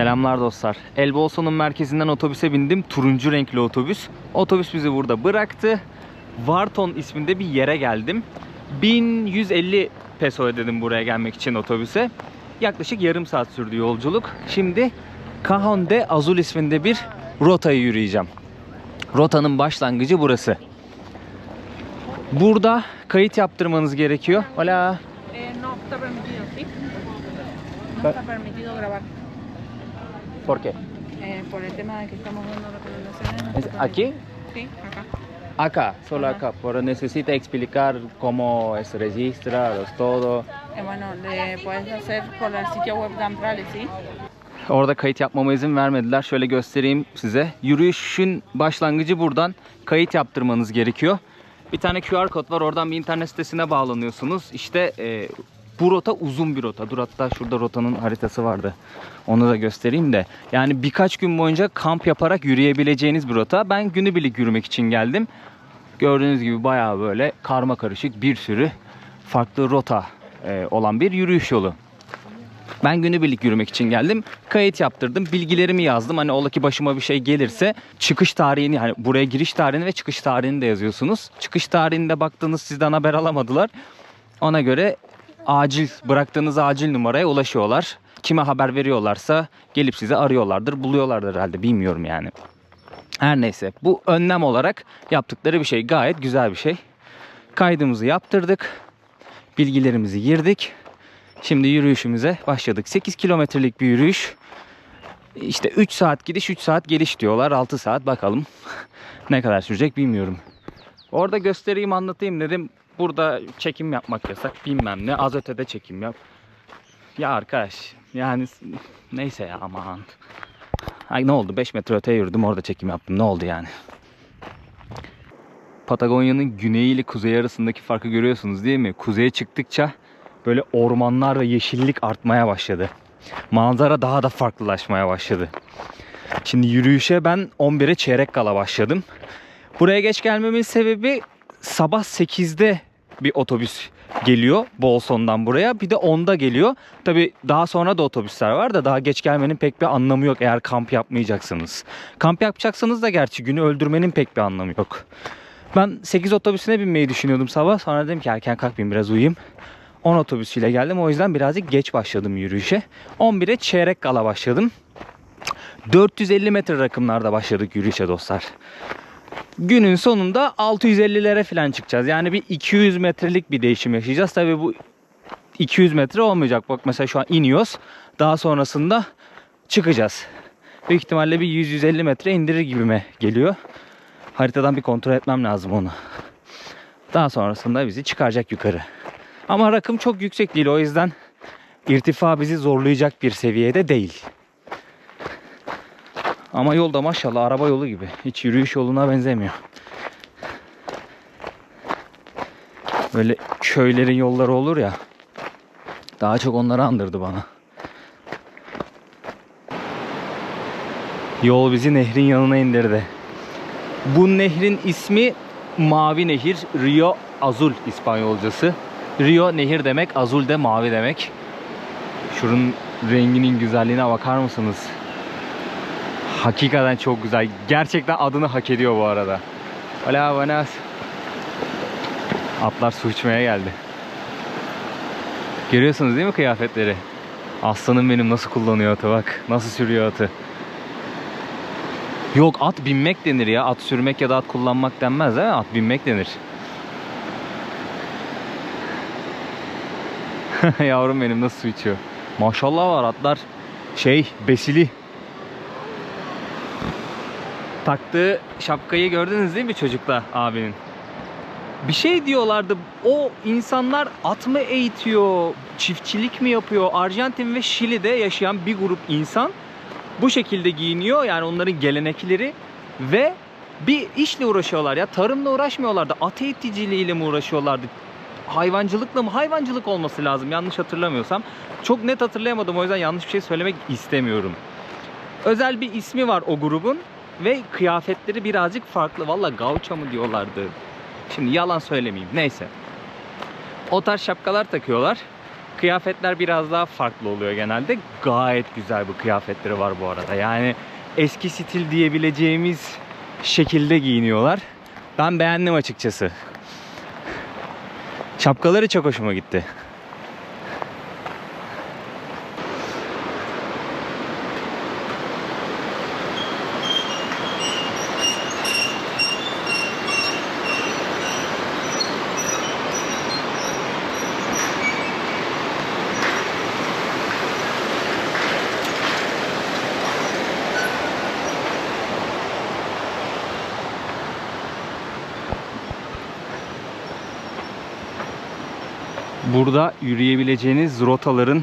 Selamlar dostlar. Elbolso'nun merkezinden otobüse bindim. Turuncu renkli otobüs. Otobüs bizi burada bıraktı. Varton isminde bir yere geldim. 1150 peso ödedim buraya gelmek için otobüse. Yaklaşık yarım saat sürdü yolculuk. Şimdi Cajon de Azul isminde bir rotayı yürüyeceğim. Rotanın başlangıcı burası. Burada kayıt yaptırmanız gerekiyor. Hola. Eh, no. ¿Por qué? Eh, por el tema de que estamos dando recomendaciones. ¿Es aquí? Sí, acá. Acá, solo Ajá. acá, pero necesita explicar cómo se registra, los todo. Eh, bueno, le puedes hacer por el sitio web de Amprale, ¿sí? Orada kayıt yapmama izin vermediler. Şöyle göstereyim size. Yürüyüşün başlangıcı buradan. Kayıt yaptırmanız gerekiyor. Bir tane QR kod var. Oradan bir internet sitesine bağlanıyorsunuz. İşte e, bu rota uzun bir rota. Dur hatta şurada rotanın haritası vardı. Onu da göstereyim de. Yani birkaç gün boyunca kamp yaparak yürüyebileceğiniz bir rota. Ben günübirlik yürümek için geldim. Gördüğünüz gibi bayağı böyle karma karışık bir sürü farklı rota e, olan bir yürüyüş yolu. Ben günübirlik yürümek için geldim. Kayıt yaptırdım. Bilgilerimi yazdım. Hani ola ki başıma bir şey gelirse çıkış tarihini hani buraya giriş tarihini ve çıkış tarihini de yazıyorsunuz. Çıkış tarihinde baktığınız sizden haber alamadılar. Ona göre acil bıraktığınız acil numaraya ulaşıyorlar. Kime haber veriyorlarsa gelip sizi arıyorlardır, buluyorlardır herhalde bilmiyorum yani. Her neyse bu önlem olarak yaptıkları bir şey gayet güzel bir şey. Kaydımızı yaptırdık. Bilgilerimizi girdik. Şimdi yürüyüşümüze başladık. 8 kilometrelik bir yürüyüş. İşte 3 saat gidiş 3 saat geliş diyorlar. 6 saat bakalım ne kadar sürecek bilmiyorum. Orada göstereyim anlatayım dedim. Burada çekim yapmak yasak bilmem ne. Az ötede çekim yap. Ya arkadaş yani neyse ya aman. Ay ne oldu 5 metre öteye yürüdüm orada çekim yaptım ne oldu yani. Patagonya'nın güneyi ile kuzeyi arasındaki farkı görüyorsunuz değil mi? Kuzeye çıktıkça böyle ormanlar ve yeşillik artmaya başladı. Manzara daha da farklılaşmaya başladı. Şimdi yürüyüşe ben 11'e çeyrek kala başladım. Buraya geç gelmemin sebebi sabah 8'de bir otobüs geliyor Bolson'dan buraya. Bir de 10'da geliyor. Tabi daha sonra da otobüsler var da daha geç gelmenin pek bir anlamı yok eğer kamp yapmayacaksınız. Kamp yapacaksanız da gerçi günü öldürmenin pek bir anlamı yok. Ben 8 otobüsüne binmeyi düşünüyordum sabah. Sonra dedim ki erken kalkmayayım biraz uyuyayım. 10 otobüsüyle geldim. O yüzden birazcık geç başladım yürüyüşe. 11'e çeyrek kala başladım. 450 metre rakımlarda başladık yürüyüşe dostlar. Günün sonunda 650'lere falan çıkacağız. Yani bir 200 metrelik bir değişim yaşayacağız. Tabii bu 200 metre olmayacak. Bak mesela şu an iniyoruz. Daha sonrasında çıkacağız. Büyük ihtimalle bir 100-150 metre indirir gibime geliyor. Haritadan bir kontrol etmem lazım onu. Daha sonrasında bizi çıkaracak yukarı. Ama rakım çok yüksek değil o yüzden irtifa bizi zorlayacak bir seviyede değil. Ama yolda maşallah araba yolu gibi. Hiç yürüyüş yoluna benzemiyor. Böyle köylerin yolları olur ya. Daha çok onları andırdı bana. Yol bizi nehrin yanına indirdi. Bu nehrin ismi Mavi Nehir. Rio Azul İspanyolcası. Rio nehir demek, Azul de mavi demek. Şunun renginin güzelliğine bakar mısınız? Hakikaten çok güzel. Gerçekten adını hak ediyor bu arada. Hola, buenas. Atlar su içmeye geldi. Görüyorsunuz değil mi kıyafetleri? Aslanım benim nasıl kullanıyor atı bak. Nasıl sürüyor atı. Yok at binmek denir ya. At sürmek ya da at kullanmak denmez değil mi? At binmek denir. Yavrum benim nasıl su içiyor. Maşallah var atlar. Şey besili. Taktığı şapkayı gördünüz değil mi çocuklar abinin? Bir şey diyorlardı. O insanlar at mı eğitiyor, çiftçilik mi yapıyor? Arjantin ve Şili'de yaşayan bir grup insan bu şekilde giyiniyor. Yani onların gelenekleri ve bir işle uğraşıyorlar ya. Tarımla uğraşmıyorlardı. At eğiticiliğiyle mi uğraşıyorlardı? Hayvancılıkla mı? Hayvancılık olması lazım yanlış hatırlamıyorsam. Çok net hatırlayamadım o yüzden yanlış bir şey söylemek istemiyorum. Özel bir ismi var o grubun ve kıyafetleri birazcık farklı. Valla gaucho mu diyorlardı. Şimdi yalan söylemeyeyim. Neyse. O tarz şapkalar takıyorlar. Kıyafetler biraz daha farklı oluyor genelde. Gayet güzel bu kıyafetleri var bu arada. Yani eski stil diyebileceğimiz şekilde giyiniyorlar. Ben beğendim açıkçası. Şapkaları çok hoşuma gitti. Burada yürüyebileceğiniz rotaların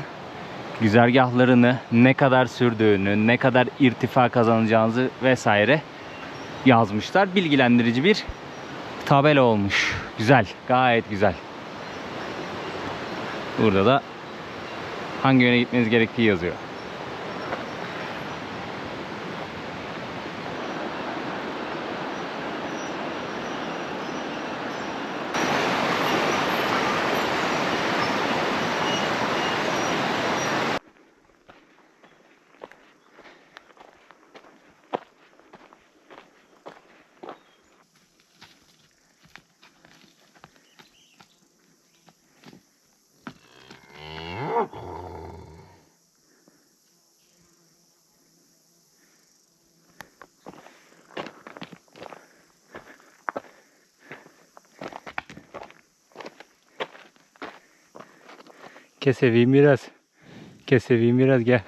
güzergahlarını, ne kadar sürdüğünü, ne kadar irtifa kazanacağınızı vesaire yazmışlar. Bilgilendirici bir tabela olmuş. Güzel, gayet güzel. Burada da hangi yöne gitmeniz gerektiği yazıyor. Keseveyim biraz. Keseveyim biraz gel.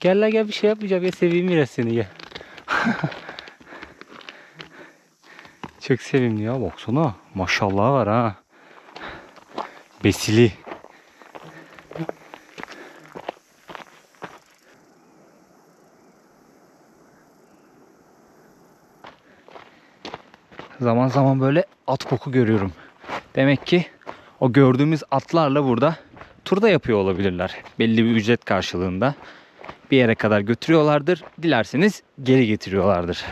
Gel la gel bir şey yapmayacağım ya seveyim biraz seni gel. Çok sevimli ya baksana. Maşallah var ha. Besili. Zaman zaman böyle at koku görüyorum. Demek ki o gördüğümüz atlarla burada turda yapıyor olabilirler. Belli bir ücret karşılığında bir yere kadar götürüyorlardır. Dilerseniz geri getiriyorlardır.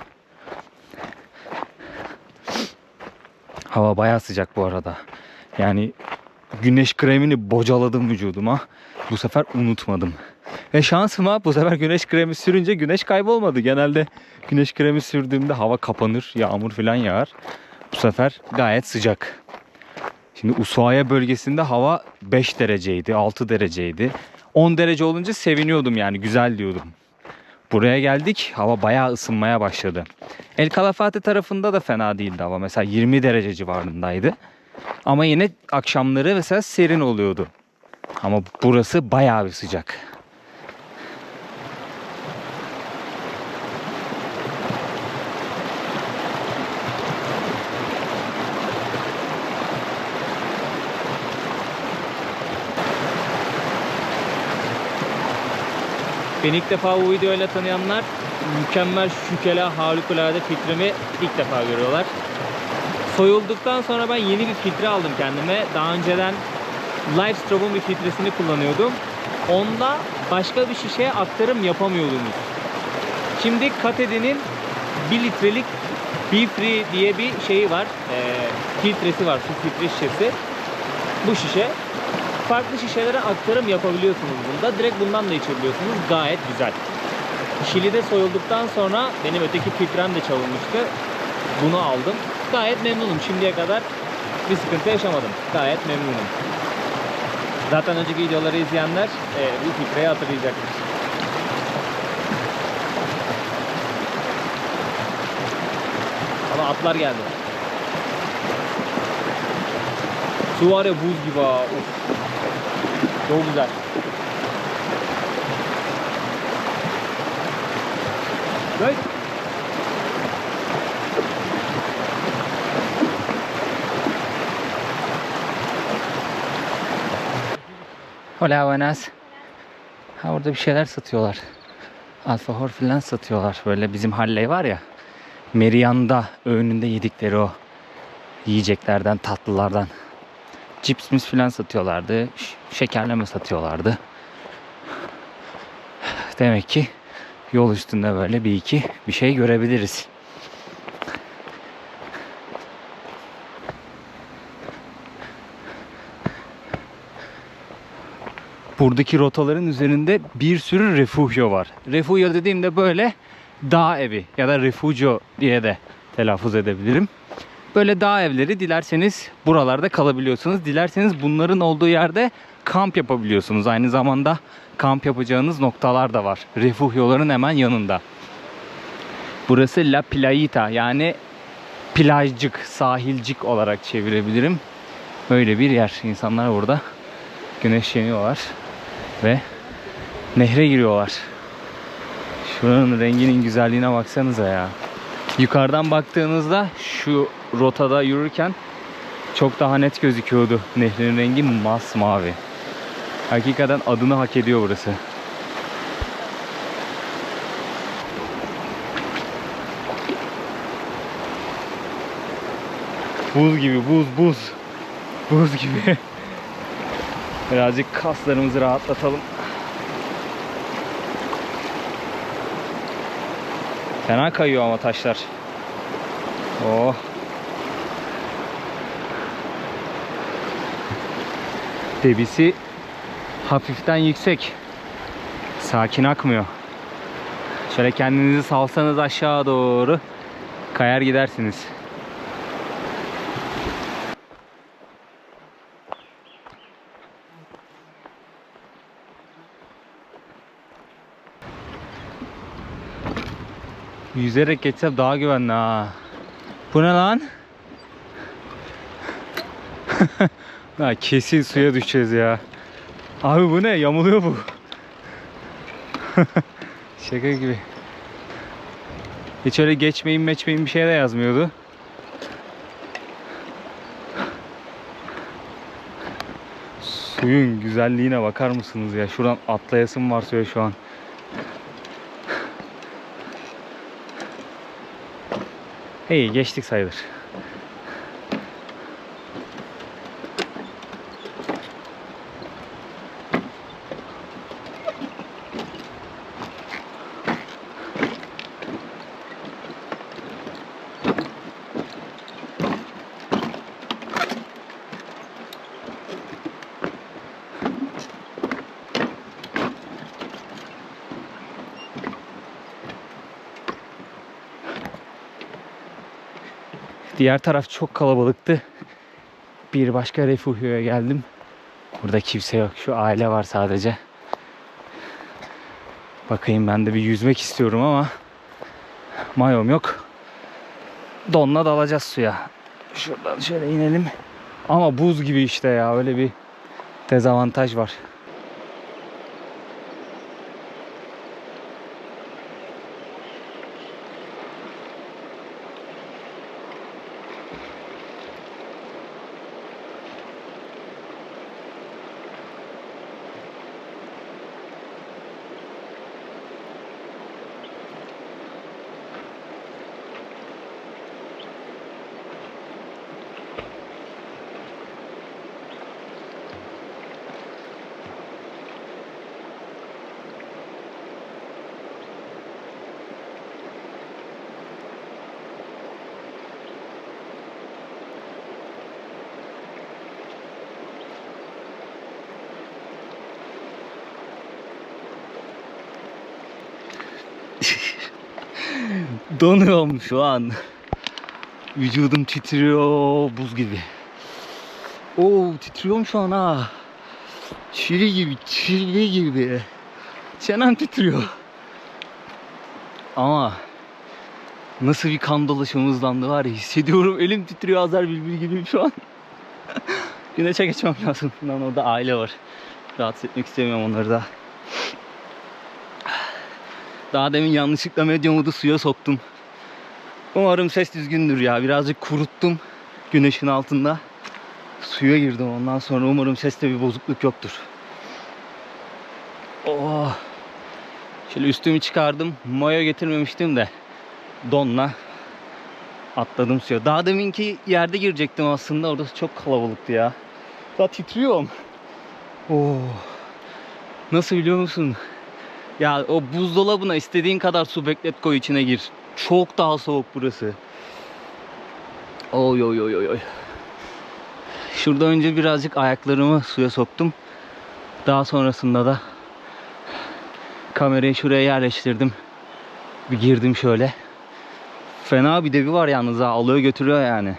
Hava bayağı sıcak bu arada. Yani güneş kremini bocaladım vücuduma. Bu sefer unutmadım. Ve şansıma bu sefer güneş kremi sürünce güneş kaybolmadı. Genelde güneş kremi sürdüğümde hava kapanır, yağmur falan yağar. Bu sefer gayet sıcak. Şimdi Ushuaia bölgesinde hava 5 dereceydi, 6 dereceydi. 10 derece olunca seviniyordum yani güzel diyordum. Buraya geldik hava bayağı ısınmaya başladı. El Calafate tarafında da fena değildi hava. Mesela 20 derece civarındaydı. Ama yine akşamları mesela serin oluyordu. Ama burası bayağı bir sıcak. Beni ilk defa bu videoyla tanıyanlar mükemmel şükela harikulade filtremi ilk defa görüyorlar. Soyulduktan sonra ben yeni bir filtre aldım kendime. Daha önceden Livestrob'un bir filtresini kullanıyordum. Onda başka bir şişeye aktarım yapamıyordunuz. Şimdi Katede'nin 1 litrelik Be Free diye bir şeyi var. Ee, filtresi var, su filtre şişesi. Bu şişe farklı şişelere aktarım yapabiliyorsunuz bunda. Direkt bundan da içebiliyorsunuz. Gayet güzel. Şili'de soyulduktan sonra benim öteki filtrem de çalınmıştı. Bunu aldım. Gayet memnunum. Şimdiye kadar bir sıkıntı yaşamadım. Gayet memnunum. Zaten önceki videoları izleyenler e, bu filtreyi hatırlayacaktır. Ama atlar geldi. Su var ya buz gibi ha. Of. Çok güzel. Böyle. Hola buenas. Ha orada bir şeyler satıyorlar. Alfahor filan satıyorlar. Böyle bizim Halley var ya. Merianda öğününde yedikleri o yiyeceklerden, tatlılardan. Cips mis filan satıyorlardı. Şekerleme satıyorlardı. Demek ki yol üstünde böyle bir iki bir şey görebiliriz. Buradaki rotaların üzerinde bir sürü refugio var. Refugio dediğimde böyle dağ evi ya da refugio diye de telaffuz edebilirim. Böyle dağ evleri dilerseniz buralarda kalabiliyorsunuz. Dilerseniz bunların olduğu yerde kamp yapabiliyorsunuz. Aynı zamanda kamp yapacağınız noktalar da var. Refugioların hemen yanında. Burası La Playita yani plajcık, sahilcik olarak çevirebilirim. Böyle bir yer. İnsanlar burada güneşleniyorlar ve nehre giriyorlar. Şuranın renginin güzelliğine baksanıza ya. Yukarıdan baktığınızda şu rotada yürürken çok daha net gözüküyordu. Nehrin rengi masmavi. Hakikaten adını hak ediyor burası. Buz gibi buz buz. Buz gibi. Birazcık kaslarımızı rahatlatalım. Fena kayıyor ama taşlar. Oh. Debisi hafiften yüksek. Sakin akmıyor. Şöyle kendinizi salsanız aşağı doğru kayar gidersiniz. Yüzerek geçsem daha güvenli ha. Bu ne lan? ha, kesin suya düşeceğiz ya. Abi bu ne? Yamuluyor bu. Şaka gibi. Hiç öyle geçmeyin meçmeyin bir şey de yazmıyordu. Suyun güzelliğine bakar mısınız ya? Şuradan atlayasım var suya şu an. İyi geçtik sayılır. Diğer taraf çok kalabalıktı. Bir başka refugioya geldim. Burada kimse yok. Şu aile var sadece. Bakayım ben de bir yüzmek istiyorum ama mayom yok. Donla dalacağız suya. Şuradan şöyle inelim. Ama buz gibi işte ya öyle bir dezavantaj var. Donuyorum şu an. Vücudum titriyor buz gibi. Oo titriyorum şu an ha. Çili gibi, çili gibi. Çenem titriyor. Ama nasıl bir kan dolaşımı hızlandı var ya hissediyorum. Elim titriyor Azar Bülbül gibi şu an. Güneşe geçmem lazım. Lan orada aile var. Rahatsız etmek istemiyorum onları da. Daha demin yanlışlıkla medyomu da suya soktum. Umarım ses düzgündür ya. Birazcık kuruttum güneşin altında. Suya girdim ondan sonra umarım seste bir bozukluk yoktur. Oh. Şöyle üstümü çıkardım. Mayo getirmemiştim de donla atladım suya. Daha deminki yerde girecektim aslında. Orası çok kalabalıktı ya. Daha titriyorum. Oh. Nasıl biliyor musun? Ya o buzdolabına istediğin kadar su beklet koy içine gir. Çok daha soğuk burası. Oy oy oy oy. Şurada önce birazcık ayaklarımı suya soktum. Daha sonrasında da kamerayı şuraya yerleştirdim. Bir girdim şöyle. Fena bir devi var yalnız ha. Alıyor götürüyor yani.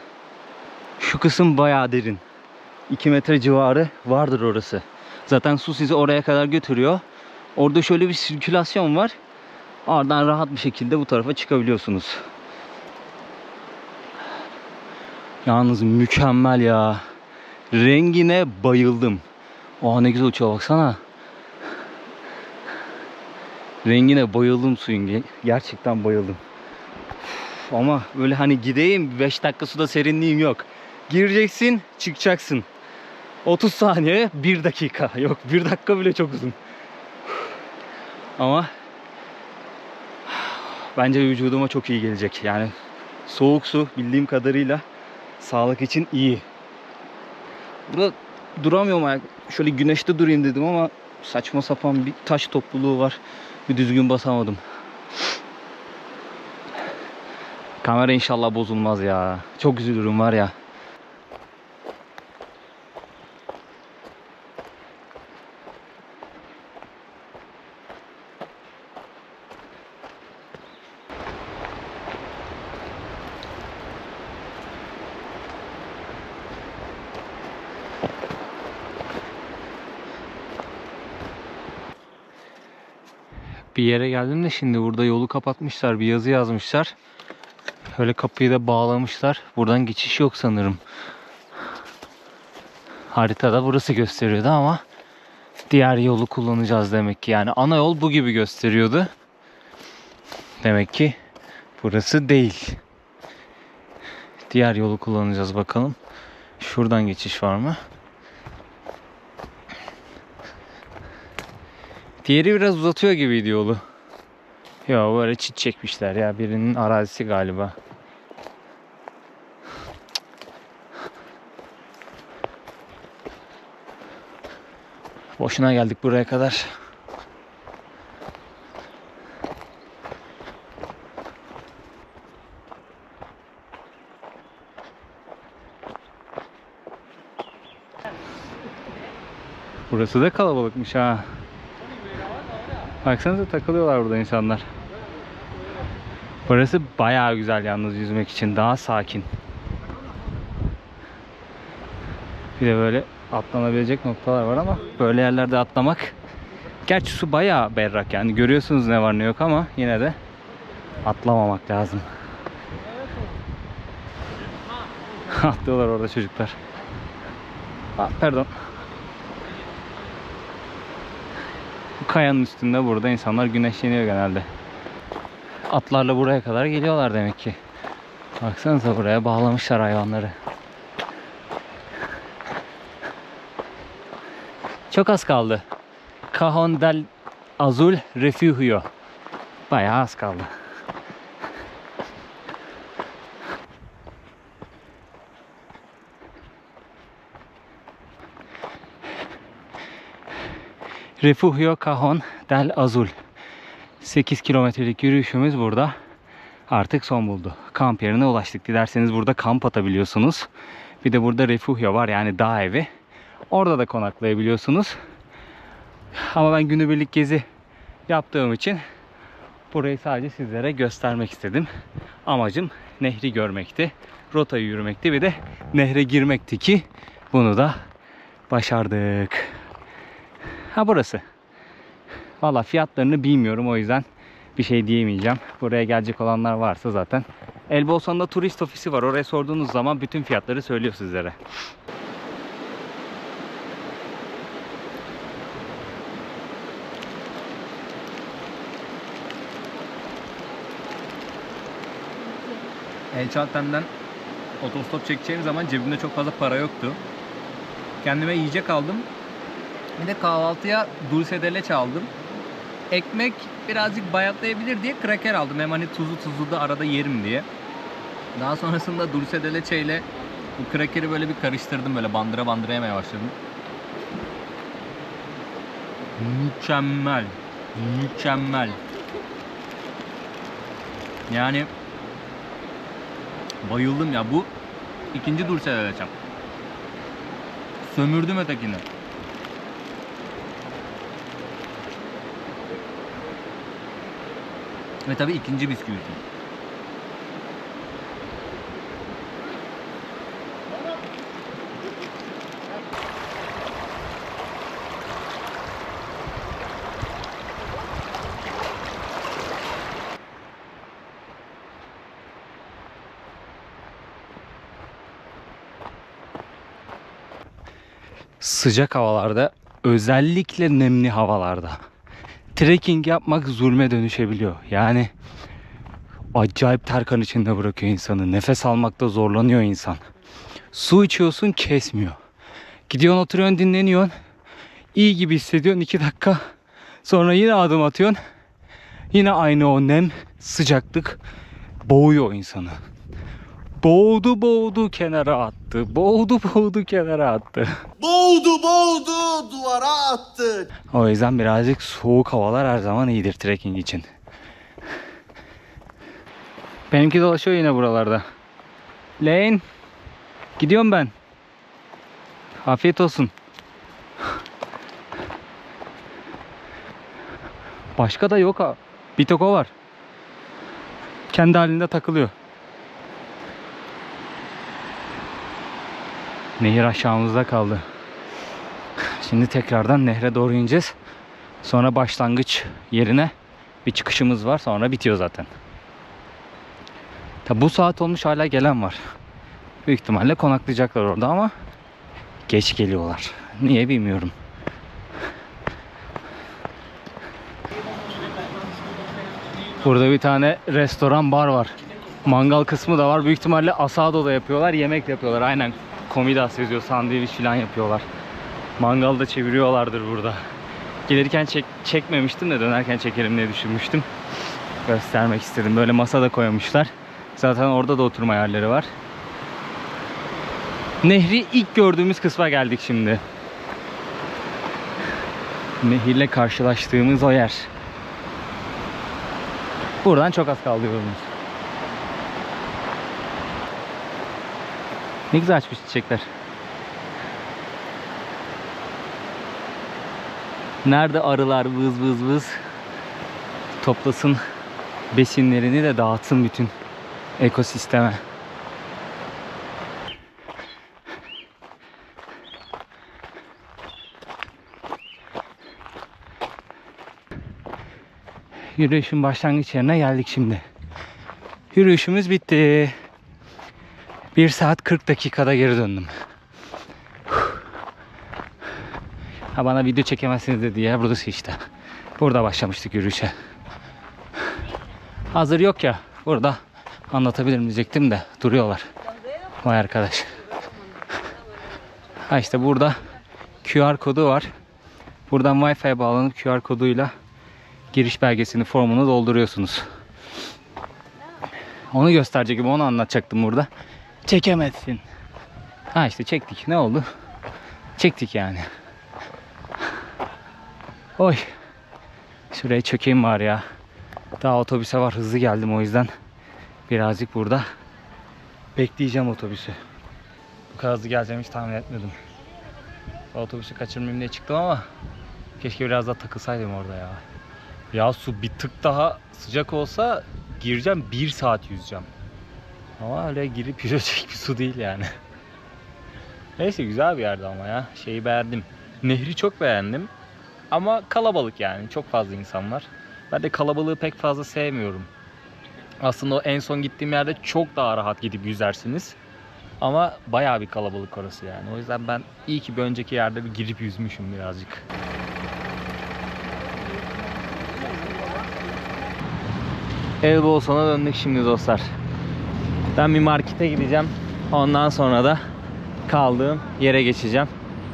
Şu kısım bayağı derin. 2 metre civarı vardır orası. Zaten su sizi oraya kadar götürüyor. Orada şöyle bir sirkülasyon var. Oradan rahat bir şekilde bu tarafa çıkabiliyorsunuz. Yalnız mükemmel ya. Rengine bayıldım. Oha ne güzel uçuyor baksana. Rengine bayıldım suyun. Ge- Gerçekten bayıldım. Ama böyle hani gideyim 5 dakika suda serinliğim yok. Gireceksin çıkacaksın. 30 saniye 1 dakika. Yok 1 dakika bile çok uzun. Ama bence vücuduma çok iyi gelecek. Yani soğuk su bildiğim kadarıyla sağlık için iyi. Burada duramıyorum ayak. Şöyle güneşte durayım dedim ama saçma sapan bir taş topluluğu var. Bir düzgün basamadım. Kamera inşallah bozulmaz ya. Çok üzülürüm var ya. Bir yere geldim de şimdi burada yolu kapatmışlar. Bir yazı yazmışlar. Öyle kapıyı da bağlamışlar. Buradan geçiş yok sanırım. Haritada burası gösteriyordu ama diğer yolu kullanacağız demek ki. Yani ana yol bu gibi gösteriyordu. Demek ki burası değil. Diğer yolu kullanacağız bakalım. Şuradan geçiş var mı? Diğeri biraz uzatıyor gibiydi yolu. Ya böyle çit çekmişler ya birinin arazisi galiba. Boşuna geldik buraya kadar. Burası da kalabalıkmış ha. Baksanıza takılıyorlar burada insanlar. Burası bayağı güzel yalnız yüzmek için. Daha sakin. Bir de böyle atlanabilecek noktalar var ama böyle yerlerde atlamak Gerçi su bayağı berrak yani görüyorsunuz ne var ne yok ama yine de atlamamak lazım. Atlıyorlar orada çocuklar. Aa, pardon. Bu kayanın üstünde burada insanlar güneşleniyor genelde. Atlarla buraya kadar geliyorlar demek ki. Baksanıza buraya bağlamışlar hayvanları. Çok az kaldı. Cajon del Azul Refugio. Bayağı az kaldı. Refugio Cajon del Azul. 8 kilometrelik yürüyüşümüz burada artık son buldu. Kamp yerine ulaştık. Dilerseniz burada kamp atabiliyorsunuz. Bir de burada refugio var yani dağ evi. Orada da konaklayabiliyorsunuz. Ama ben günübirlik gezi yaptığım için burayı sadece sizlere göstermek istedim. Amacım nehri görmekti. Rotayı yürümekti bir de nehre girmekti ki bunu da başardık. Ha burası. Valla fiyatlarını bilmiyorum o yüzden bir şey diyemeyeceğim. Buraya gelecek olanlar varsa zaten. Elbolson'da turist ofisi var. Oraya sorduğunuz zaman bütün fiyatları söylüyor sizlere. El Çaltem'den otostop çekeceğim zaman cebimde çok fazla para yoktu. Kendime yiyecek aldım. Bir de kahvaltıya dulce de leche aldım. Ekmek birazcık bayatlayabilir diye kraker aldım. Hem hani tuzlu tuzlu da arada yerim diye. Daha sonrasında dulce de leche ile bu krakeri böyle bir karıştırdım. Böyle bandıra bandıra yemeye başladım. Mükemmel. Mükemmel. Yani bayıldım ya. Bu ikinci de leche. Sömürdüm ötekini. Ve tabii ikinci bisküvitim. Sıcak havalarda, özellikle nemli havalarda trekking yapmak zulme dönüşebiliyor. Yani acayip terkan içinde bırakıyor insanı. Nefes almakta zorlanıyor insan. Su içiyorsun kesmiyor. Gidiyorsun oturuyorsun dinleniyorsun. İyi gibi hissediyorsun 2 dakika. Sonra yine adım atıyorsun. Yine aynı o nem, sıcaklık boğuyor insanı. Boğdu boğdu kenara attı. Boğdu boğdu kenara attı. Boğdu boğdu duvara attı. O yüzden birazcık soğuk havalar her zaman iyidir trekking için. Benimki dolaşıyor yine buralarda. Lane. Gidiyorum ben. Afiyet olsun. Başka da yok ha. Bir tek o var. Kendi halinde takılıyor. Nehir aşağımızda kaldı. Şimdi tekrardan nehre doğru ineceğiz. Sonra başlangıç yerine bir çıkışımız var. Sonra bitiyor zaten. Tabi bu saat olmuş hala gelen var. Büyük ihtimalle konaklayacaklar orada ama geç geliyorlar. Niye bilmiyorum. Burada bir tane restoran bar var. Mangal kısmı da var. Büyük ihtimalle asado da yapıyorlar. Yemek de yapıyorlar. Aynen komidas yazıyor. Sandviç falan yapıyorlar. Mangal da çeviriyorlardır burada. Gelirken çek, çekmemiştim de dönerken çekerim diye düşünmüştüm. Göstermek istedim. Böyle masa da koymuşlar. Zaten orada da oturma yerleri var. Nehri ilk gördüğümüz kısma geldik şimdi. Nehirle karşılaştığımız o yer. Buradan çok az kaldı yolumuz. Ne güzel açmış çiçekler. Nerede arılar vız vız vız toplasın besinlerini de dağıtsın bütün ekosisteme. Yürüyüşün başlangıç yerine geldik şimdi. Yürüyüşümüz bitti. 1 saat 40 dakikada geri döndüm. Ha bana video çekemezsiniz dediği yer burası işte. Burada başlamıştık yürüyüşe. Hazır yok ya. Burada anlatabilirim diyecektim de duruyorlar. Vay arkadaş. Ha işte burada QR kodu var. Buradan Wi-Fi'ye bağlanıp QR koduyla giriş belgesini formunu dolduruyorsunuz. Onu gösterecektim, onu anlatacaktım burada. Çekemezsin. Ha işte çektik. Ne oldu? Çektik yani. Oy. Şuraya çökeyim var ya. Daha otobüse var. Hızlı geldim o yüzden. Birazcık burada bekleyeceğim otobüsü. Bu kadar hızlı geleceğimi hiç tahmin etmedim. Otobüsü kaçırmayayım diye çıktım ama keşke biraz daha takılsaydım orada ya. Ya su bir tık daha sıcak olsa gireceğim bir saat yüzeceğim. Ama öyle girip yüzecek bir su değil yani. Neyse güzel bir yerdi ama ya. Şeyi beğendim. Nehri çok beğendim. Ama kalabalık yani. Çok fazla insan var. Ben de kalabalığı pek fazla sevmiyorum. Aslında o en son gittiğim yerde çok daha rahat gidip yüzersiniz. Ama bayağı bir kalabalık orası yani. O yüzden ben iyi ki bir önceki yerde bir girip yüzmüşüm birazcık. Elbowson'a döndük şimdi dostlar. Ben bir markete gideceğim. Ondan sonra da kaldığım yere geçeceğim.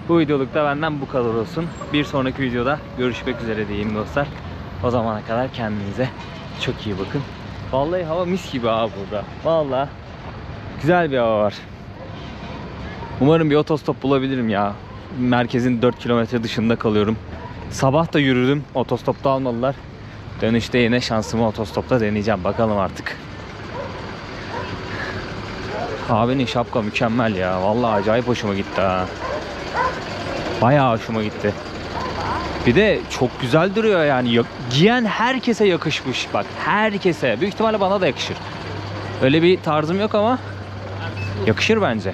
Bu videolukta benden bu kadar olsun. Bir sonraki videoda görüşmek üzere diyeyim dostlar. O zamana kadar kendinize çok iyi bakın. Vallahi hava mis gibi abi burada. Vallahi güzel bir hava var. Umarım bir otostop bulabilirim ya. Merkezin 4 kilometre dışında kalıyorum. Sabah da yürüdüm. Otostopta almadılar. Dönüşte yine şansımı otostopta deneyeceğim. Bakalım artık. Abinin şapka mükemmel ya. Vallahi acayip hoşuma gitti ha. Bayağı hoşuma gitti. Bir de çok güzel duruyor yani. Ya- Giyen herkese yakışmış. Bak herkese. Büyük ihtimalle bana da yakışır. Öyle bir tarzım yok ama yakışır bence.